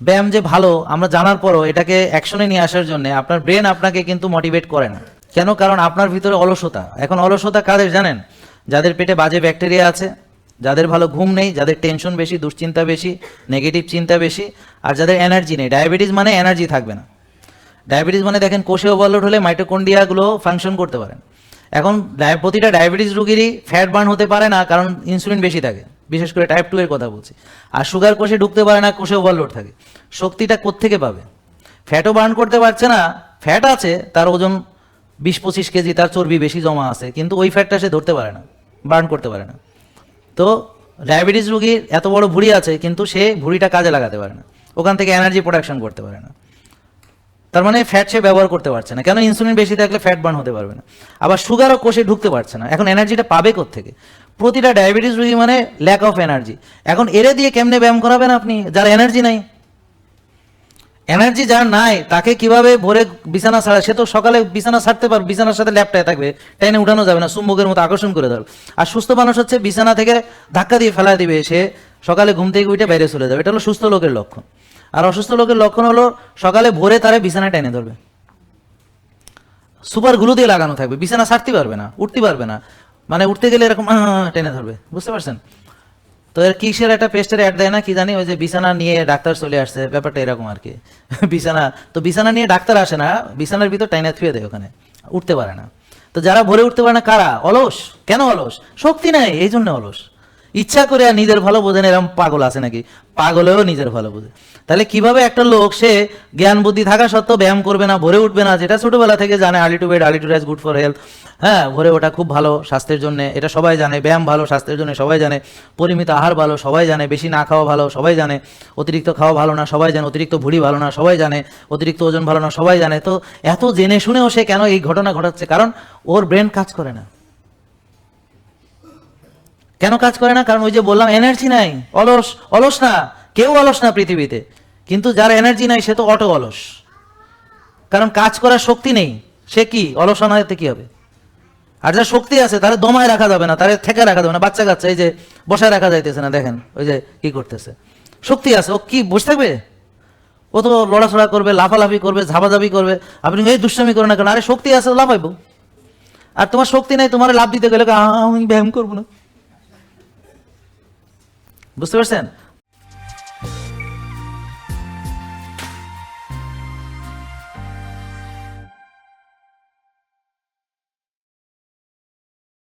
ব্যায়াম যে ভালো, আমরা জানার পরও এটাকে অ্যাকশনে নিয়ে আসার জন্য আপনার ব্রেন আপনাকে কিন্তু মোটিভেট করে না। কেন? কারণ আপনার ভিতরে অলসতা। এখন অলসতা কাদের জানেন? যাদের পেটে বাজে ব্যাকটেরিয়া আছে, যাদের ভালো ঘুম নেই, যাদের টেনশন বেশি, দুশ্চিন্তা বেশি নেগেটিভ চিন্তা বেশি, আর যাদের এনার্জি নেই। ডায়াবেটিস মানে এনার্জি থাকবে না। ডায়াবেটিস মানে দেখেন কোষে ওভারলোড হলে মাইটোকন্ড্রিয়াগুলো ফাংশন করতে পারেন। এখন প্রতিটা ডায়াবেটিস রোগীরই ফ্যাট বার্ন হতে পারে না, কারণ ইনসুলিন বেশি থাকে। বিশেষ করে টাইপ টু এর কথা বলছি। আর সুগার কোষে ঢুকতে পারে না, কোষে ওভারলোড থাকে। শক্তিটা কোত্থেকে পাবে? ফ্যাটও বার্ন করতে পারছে না ফ্যাট আছে, তার ওজন বিশ পঁচিশ কেজি, তার চর্বি বেশি জমা আছে, কিন্তু ওই ফ্যাটটা সে ধরতে পারে না বার্ন করতে পারে না। তো ডায়াবেটিস রোগীর এত বড় ভুঁড়ি আছে, কিন্তু সে ভুঁড়িটা কাজে লাগাতে পারে না। ওখান থেকে এনার্জি প্রোডাকশন করতে পারে না। তার মানে ফ্যাট সে ব্যবহার করতে পারছে না কেন ইনসুলিন বেশি থাকলে ফ্যাট বার্ন হতে পারবে না। আবার সুগারও কোষে ঢুকতে পারছে না, এখন এনার্জিটা পাবে থেকে প্রতিটা ডায়াবেটিস রোগী মানে ল্যাক অফ এনার্জি এখন এরে দিয়ে কেমনে ব্যায়াম করাবেন আপনি? যার এনার্জি নাই। এনার্জি যার নাই, তাকে কীভাবে ভোরে বিছানা ছাড়া সে তো সকালে বিছানা ছাড়তে পারবে বিছানার সাথে ল্যাপটায় থাকবে। টাইনে উঠানো যাবে না, চুম্বকের মতো আকর্ষণ করে ধরবে আর সুস্থ মানুষ হচ্ছে বিছানা থেকে ধাক্কা দিয়ে ফেলা দিবে, সে সকালে ঘুম থেকে উঠে বাইরে চলে যাবে। এটা হলো সুস্থ লোকের লক্ষণ। আর অসুস্থ লোকের লক্ষণ হলো সকালে ভোরে তারা বিছানায় টেনে ধরবে। সুপার গ্লু দিয়ে লাগানো থাকবে। বিছানা ছাড়তে পারবে না, উঠতে পারবে না। মানে উঠতে গেলে এরকম টেনে ধরবে। বুঝতে পারছেন? তো এর কিসের একটা পেস্টের অ্যাড দেয় না, কি জানি, ওই যে বিছানা নিয়ে ডাক্তার চলে আসছে, ব্যাপারটা এরকম আর কি। বিছানা, তো বিছানা নিয়ে ডাক্তার আসে না, বিছানার ভিতর টাইনা থুয়ে দেয় ওখানে, উঠতে পারে না। তো যারা ভরে উঠতে পারে না, কারা? অলস? কেন অলস? শক্তি নাই এই জন্য অলস। ইচ্ছা করে আর নিজের ভালো বোঝেন এরকম পাগল আছে নাকি? পাগলেও নিজের ভালো বোঝে। তাহলে কীভাবে একটা লোক, সে জ্ঞান বুদ্ধি থাকা সত্ত্বেও ব্যায়াম করবে না, ভরে উঠবে না, যেটা ছোটবেলা থেকে জানে early to bed early to rise good for health হ্যাঁ ভরে ওঠা খুব ভালো স্বাস্থ্যের জন্য, এটা সবাই জানে, ব্যায়াম ভালো, স্বাস্থ্যের জন্য সবাই জানে, পরিমিত আহার ভালো, সবাই জানে, বেশি না খাওয়া ভালো, সবাই জানে, অতিরিক্ত খাওয়া ভালো না, সবাই জানে, অতিরিক্ত ভুড়ি ভালো না, সবাই জানে, অতিরিক্ত ওজন ভালো না, সবাই জানে। তো এত জেনে শুনেও সে কেন এই ঘটনা ঘটাচ্ছে? কারণ ওর ব্রেন কাজ করে না। কেন কাজ করে না? কারণ ওই যে বললাম এনার্জি নাই। অলস অলস না। কেউ অলস না পৃথিবীতে। কিন্তু যার এনার্জি নাই, সে তো অটো অলস। কারণ কাজ করার শক্তি নেই। সে কি? অলসনাতে কি হবে? আর যার শক্তি আছে, তারে দমায় রাখা যাবে না, তারে থেকে রাখা যাবে না। বাচ্চা কাচ্চা, এই যে বসায় রাখা যাইতেছে না, দেখেন, ওই যে কি করতেছে। শক্তি আছে, ও কি, বসে থাকবে? ও তো লড়াচড়া করবে, লাফালাফি করবে, ঝাপাঝাপি করবে। আপনি এই দুষ্টামি করে না কেন? আরে শক্তি আছে, লাফাইবো। আর তোমার শক্তি নাই, তোমার লাভ দিতে গেলে আমি ব্যায়াম করব না। বুঝতে পারছেন?